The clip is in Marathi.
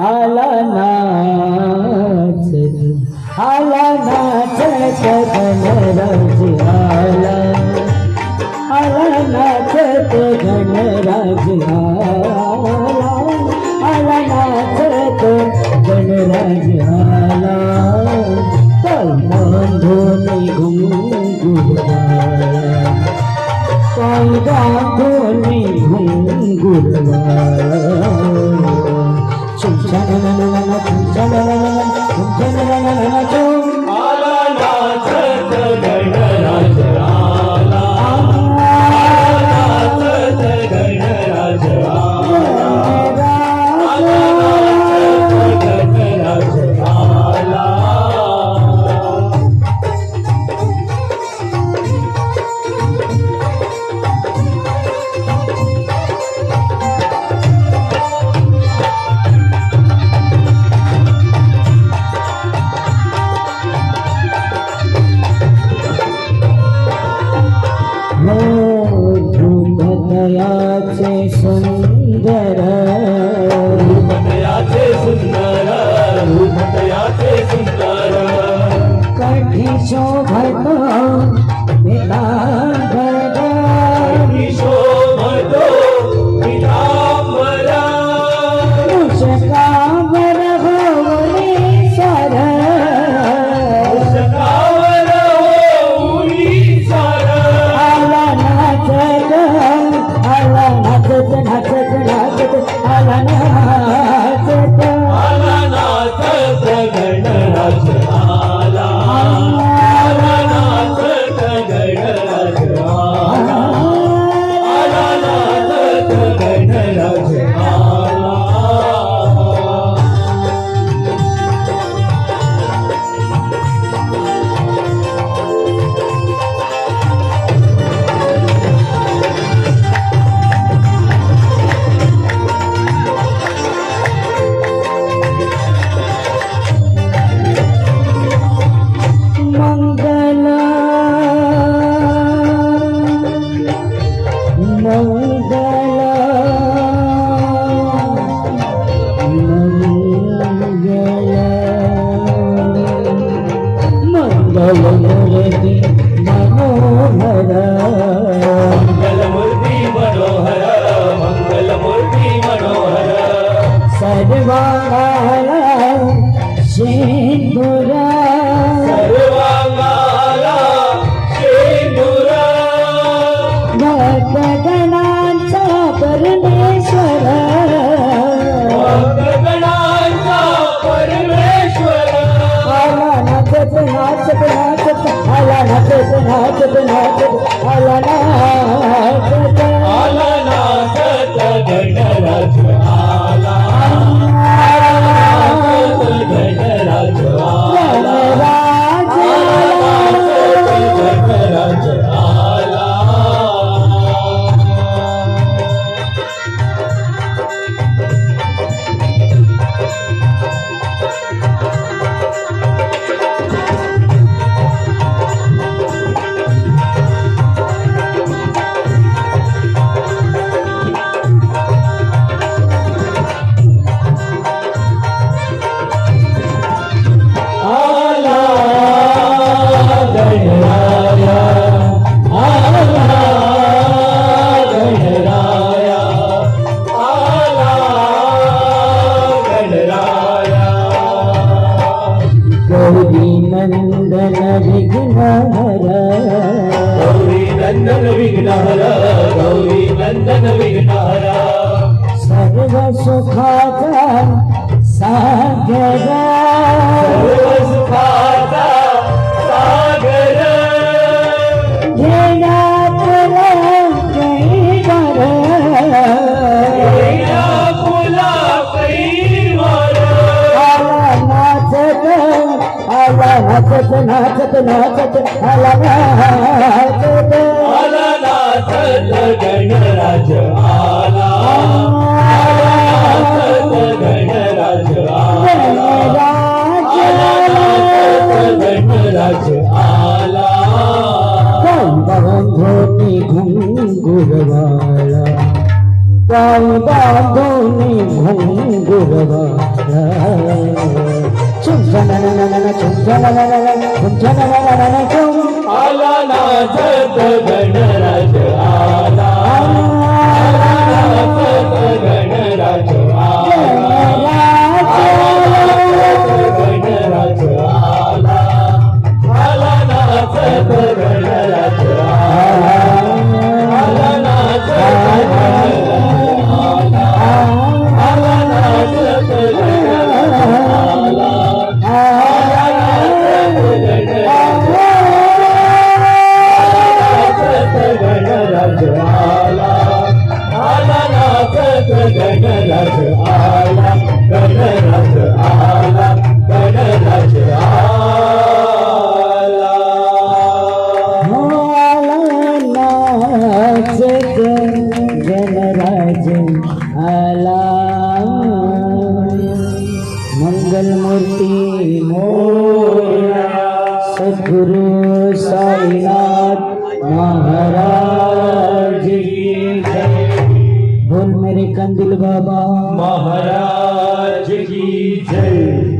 आला नाच आला नाच गगन आला. आला नाच गगन राजी आला. आला नाच धोनी घुमू भवमूर्ति मनोहर। मङ्गलमूर्ति मनोहर I know విఘ్నహర గౌరీ నందన విఘ్నహర గౌరీ నందన విఘ్నహర. సర్వ సుఖాక गणराज आला. गणराज गणराज आला बांधोनी घुंगुरवाला बांधोनी चुंचननननन चुंचनननन चुंचनननन चुं आला. नाचत गणराज आला आला नाचत मंगलमूर्ती मोरया सद्गुरु साईनाथ महाराज बोल मेरे कंदिल बाबा। महाराज की जय।